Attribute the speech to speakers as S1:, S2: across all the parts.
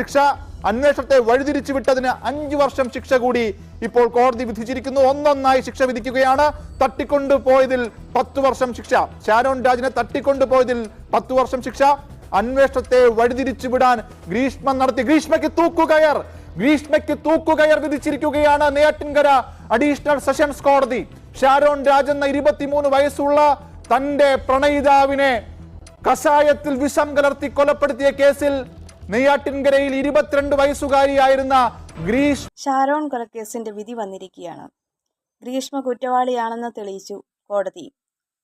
S1: ശിക്ഷ അന്വേഷണത്തെ വഴിതിരിച്ചു വിട്ടതിന് അഞ്ചു വർഷം ശിക്ഷ കൂടി ഇപ്പോൾ കോടതി വിധിച്ചിരിക്കുന്നു. ഒന്നൊന്നായി ശിക്ഷ വിധിക്കുകയാണ്. തട്ടിക്കൊണ്ടു പോയതിൽ പത്തു വർഷം ശിക്ഷ. ഷാരോൺ രാജിനെ തട്ടിക്കൊണ്ടു പോയതിൽ പത്തു വർഷം ശിക്ഷ. അന്വേഷണത്തെ വഴിതിരിച്ചു വിടാൻ ഗ്രീഷ്മ നടത്തി. ഗ്രീഷ്മയ്ക്ക് തൂക്കുകയർ. ഗ്രീഷ്മയ്ക്ക് തൂക്കുകയർ വിധിച്ചിരിക്കുകയാണ് നെയ്യാറ്റിൻകര അഡീഷണൽ സെഷൻസ് കോടതി. ഷാരോൺ രാജ് എന്ന ഇരുപത്തിമൂന്ന് വയസ്സുള്ള തന്റെ പ്രണയിതാവിനെ കഷായത്തിൽ വിഷം കലർത്തി കൊലപ്പെടുത്തിയ കേസിൽ നെയ്യാറ്റിൻകരയിൽ ഇരുപത്തിരണ്ട് വയസ്സുകാരിയായിരുന്ന ഗ്രീഷ്
S2: ഷാരോൺ കൊലക്കേസിന്റെ വിധി വന്നിരിക്കുകയാണ്. ഗ്രീഷ്മ കുറ്റവാളിയാണെന്ന് തെളിയിച്ചു കോടതി.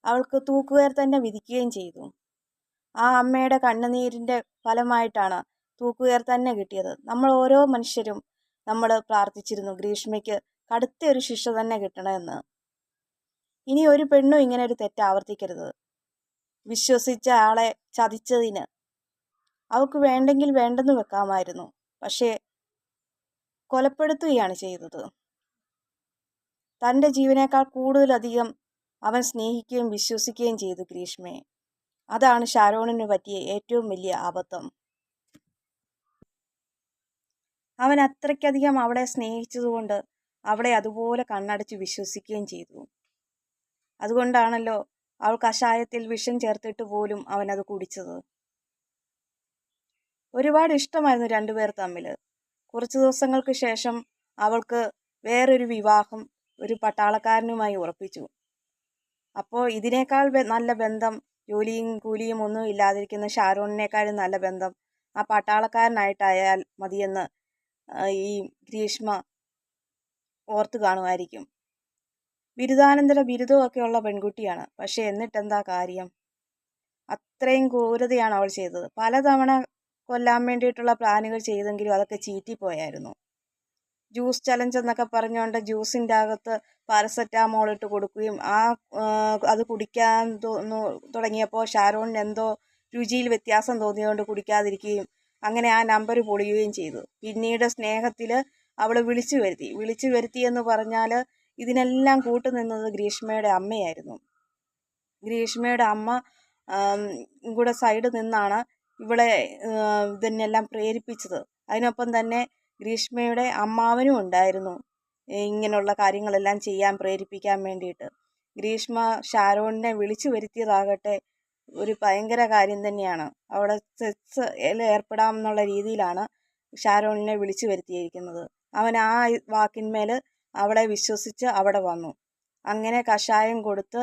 S2: അവൾക്ക് തൂക്കുകയർ തന്നെ വിധിക്കുകയും ചെയ്തു. ആ അമ്മയുടെ കണ്ണുനീരിന്റെ ഫലമായിട്ടാണ് തൂക്കുകയർ തന്നെ കിട്ടിയത്. നമ്മൾ ഓരോ മനുഷ്യരും നമ്മൾ പ്രാർത്ഥിച്ചിരുന്നു ഗ്രീഷ്മയ്ക്ക് കടുത്ത ഒരു ശിക്ഷ തന്നെ കിട്ടണമെന്ന്. ഇനി ഒരു പെണ്ണും ഇങ്ങനെ ഒരു തെറ്റ് ആവർത്തിക്കരുത്. വിശ്വസിച്ച ആളെ ചതിച്ചതിന് അവൾക്ക് വേണ്ടെങ്കിൽ വേണ്ടെന്ന് വെക്കാമായിരുന്നു. പക്ഷേ കൊലപ്പെടുത്തുകയാണ് ചെയ്തത്. തന്റെ ജീവനേക്കാൾ കൂടുതലധികം അവൻ സ്നേഹിക്കുകയും വിശ്വസിക്കുകയും ചെയ്തു ഗ്രീഷ്മയെ. അതാണ് ഷാരോണിന് പറ്റിയ ഏറ്റവും വലിയ അബദ്ധം. അവൻ അത്രയ്ക്കധികം അവളെ സ്നേഹിച്ചതുകൊണ്ട് അവളെ അതുപോലെ കണ്ണടച്ച് വിശ്വസിക്കുകയും ചെയ്തു. അതുകൊണ്ടാണല്ലോ അവൾ കഷായത്തിൽ വിഷം ചേർത്തിട്ട് പോലും അവനത് കുടിച്ചത്. ഒരുപാട് ഇഷ്ടമായിരുന്നു രണ്ടുപേർ തമ്മിൽ കുറച്ച് ദിവസങ്ങൾക്ക് ശേഷം അവൾക്ക് വേറൊരു വിവാഹം ഒരു പട്ടാളക്കാരനുമായി ഉറപ്പിച്ചു. അപ്പോൾ ഇതിനേക്കാൾ നല്ല ബന്ധം ജോലിയും കൂലിയും ഒന്നും ഇല്ലാതിരിക്കുന്ന ഷാരൂണിനേക്കാളും നല്ല ബന്ധം ആ പട്ടാളക്കാരനായിട്ടായാൽ മതിയെന്ന് ഈ ഗ്രീഷ്മ ഓർത്ത് കാണുമായിരിക്കും. ബിരുദാനന്തര ബിരുദമൊക്കെയുള്ള പെൺകുട്ടിയാണ്. പക്ഷെ എന്നിട്ടെന്താ കാര്യം? അത്രയും ക്രൂരതയാണ് അവൾ ചെയ്തത്. പലതവണ കൊല്ലാൻ വേണ്ടിയിട്ടുള്ള പ്ലാനുകൾ ചെയ്തെങ്കിലും അതൊക്കെ ചീറ്റിപ്പോയായിരുന്നു. ജ്യൂസ് ചലഞ്ച് എന്നൊക്കെ പറഞ്ഞുകൊണ്ട് ജ്യൂസിന്റെ അകത്ത് പാരസെറ്റാമോൾ ഇട്ട് കൊടുക്കുകയും ആ അത് കുടിക്കാൻ തോന്നു തുടങ്ങിയപ്പോൾ ഷാരോണിന് എന്തോ രുചിയിൽ വ്യത്യാസം തോന്നിയതുകൊണ്ട് കുടിക്കാതിരിക്കുകയും അങ്ങനെ ആ നമ്പർ പൊളിയുകയും ചെയ്തു. പിന്നീട് സ്നേഹത്തിൽ അവൾ വിളിച്ചു വരുത്തി. വിളിച്ചു വരുത്തി എന്ന് പറഞ്ഞാൽ ഇതിനെല്ലാം കൂട്ടുനിന്നത് ഗ്രീഷ്മയുടെ അമ്മയായിരുന്നു. ഗ്രീഷ്മയുടെ അമ്മ കൂടെ സൈഡ് നിന്നാണ് ഇവളെ ഇതിനെല്ലാം പ്രേരിപ്പിച്ചത്. അതിനൊപ്പം തന്നെ ഗ്രീഷ്മയുടെ അമ്മാവനും ഉണ്ടായിരുന്നു. ഇങ്ങനെയുള്ള കാര്യങ്ങളെല്ലാം ചെയ്യാൻ പ്രേരിപ്പിക്കാൻ വേണ്ടിയിട്ട്. ഗ്രീഷ്മ ഷാരോണിനെ വിളിച്ചു വരുത്തിയതാകട്ടെ ഒരു ഭയങ്കര കാര്യം തന്നെയാണ്. അവിടെ സെക്സ് ഏർപ്പെടാം എന്നുള്ള രീതിയിലാണ് ഷാരോണിനെ വിളിച്ചു വരുത്തിയിരിക്കുന്നത്. അവൻ ആ വാക്കിന്മേൽ അവളെ വിശ്വസിച്ച് അവിടെ വന്നു. അങ്ങനെ കഷായം കൊടുത്ത്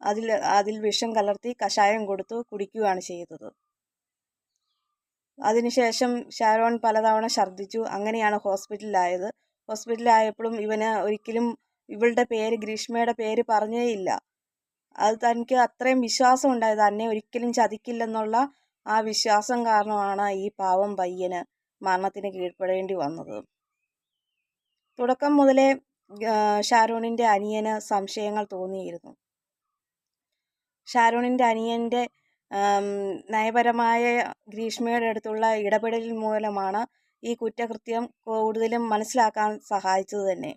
S2: അതിൽ അതിൽ വിഷം കലർത്തി കഷായം കൊടുത്തു കുടിക്കുകയാണ് ചെയ്തത്. അതിനുശേഷം ഷാരോൺ പലതവണ ഛർദ്ദിച്ചു. അങ്ങനെയാണ് ഹോസ്പിറ്റലിലായത്. ഹോസ്പിറ്റലിലായപ്പോഴും ഇവന് ഒരിക്കലും ഇവളുടെ പേര് ഗ്രീഷ്മയുടെ പേര് പറഞ്ഞേയില്ല അത് തനിക്ക് അത്രയും വിശ്വാസം ഉണ്ടായത് തന്നെ ഒരിക്കലും ചതിക്കില്ലെന്നുള്ള ആ വിശ്വാസം കാരണമാണ് ഈ പാവം പയ്യന് മരണത്തിന് കീഴ്പ്പെടേണ്ടി വന്നത്. തുടക്കം മുതലേ ഷാരൂണിന്റെ അനിയന് സംശയങ്ങൾ തോന്നിയിരുന്നു. ഷാരോണിന്റെ അനിയന്റെ നയപരമായ ഗ്രീഷ്മയുടെ അടുത്തുള്ള ഇടപെടൽ മൂലമാണ് ഈ കുറ്റകൃത്യം കൂടുതലും മനസ്സിലാക്കാൻ സഹായിച്ചത് തന്നെ.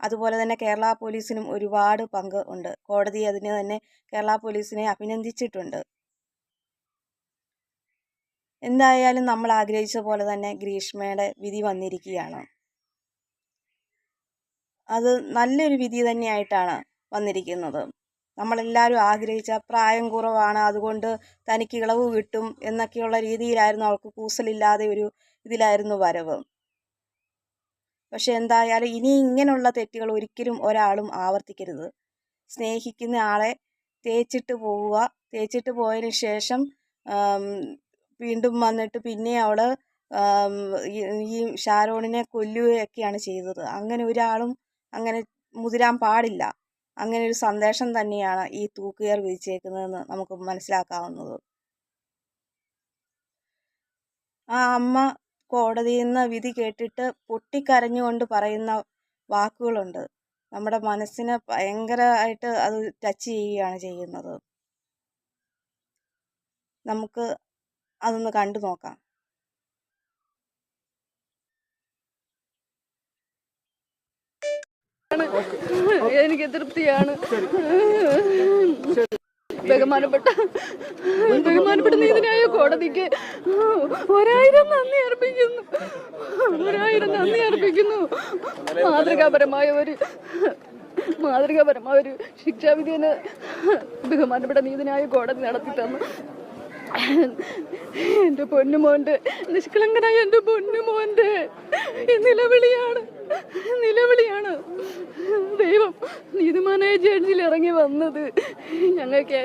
S2: അതുപോലെ തന്നെ കേരള പോലീസിനും ഒരുപാട് പങ്ക് ഉണ്ട്. കോടതി അതിന് തന്നെ കേരള പോലീസിനെ അഭിനന്ദിച്ചിട്ടുണ്ട്. എന്തായാലും നമ്മൾ ആഗ്രഹിച്ച പോലെ തന്നെ ഗ്രീഷ്മയുടെ വിധി വന്നിരിക്കുകയാണ്. അത് നല്ലൊരു വിധി തന്നെയായിട്ടാണ് വന്നിരിക്കുന്നത്. നമ്മളെല്ലാവരും ആഗ്രഹിച്ച പ്രായം കുറവാണ്. അതുകൊണ്ട് തനിക്ക് ഇളവ് കിട്ടും എന്നൊക്കെയുള്ള രീതിയിലായിരുന്നു അവൾക്ക് കൂസലില്ലാതെ ഒരു ഇതിലായിരുന്നു വരവ്. പക്ഷെ എന്തായാലും ഇനി ഇങ്ങനെയുള്ള തെറ്റുകൾ ഒരിക്കലും ഒരാളും ആവർത്തിക്കരുത്. സ്നേഹിക്കുന്ന ആളെ തേച്ചിട്ട് പോവുക. തേച്ചിട്ട് പോയതിന് ശേഷം വീണ്ടും വന്നിട്ട് പിന്നെ അവൾ ഈ ഷാരോണിനെ കൊല്ലുകയൊക്കെയാണ് ചെയ്തത്. അങ്ങനെ ഒരാളും അങ്ങനെ മുതിരാൻ പാടില്ല. അങ്ങനെ ഒരു സന്ദേശം തന്നെയാണ് ഈ തൂക്കുകയർ വിധിച്ചേക്കുന്നതെന്ന് നമുക്ക് മനസ്സിലാക്കാവുന്നത്. ആ അമ്മ കോടതിയിൽ നിന്ന് വിധി കേട്ടിട്ട് പൊട്ടിക്കരഞ്ഞുകൊണ്ട് പറയുന്ന വാക്കുകളുണ്ട്. നമ്മുടെ മനസ്സിനെ ഭയങ്കരമായിട്ട് അത് ടച്ച് ചെയ്യുകയാണ് ചെയ്യുന്നത്. നമുക്ക് അതൊന്ന് കണ്ടു നോക്കാം കിട്ടണേ
S3: എനിക്ക് തൃപ്തിയാണ്. ബഹുമാനപ്പെട്ട ബഹുമാനപ്പെട്ട നീതിനായ കോടതിക്ക് ഒരായിരം നന്ദി അർപ്പിക്കുന്നു. ഒരായിരം നന്ദി അർപ്പിക്കുന്നു. മാതൃകാപരമായ ഒരു മാതൃകാപരമായ ഒരു ശിക്ഷാവിധിയെ ബഹുമാനപ്പെട്ട നീതിനായ കോടതി നടത്തി തന്നു. എന്റെ പൊന്നുമോന്റെ നിഷ്കളങ്കനായ എന്റെ പൊന്നുമോന്റെ നിലവിളിയാണ്. നിലവിളിയാണ്. ദൈവം നീതിമാനായ ജഡ്ജിൽ ഇറങ്ങി വന്നത്. ഞങ്ങൾക്ക്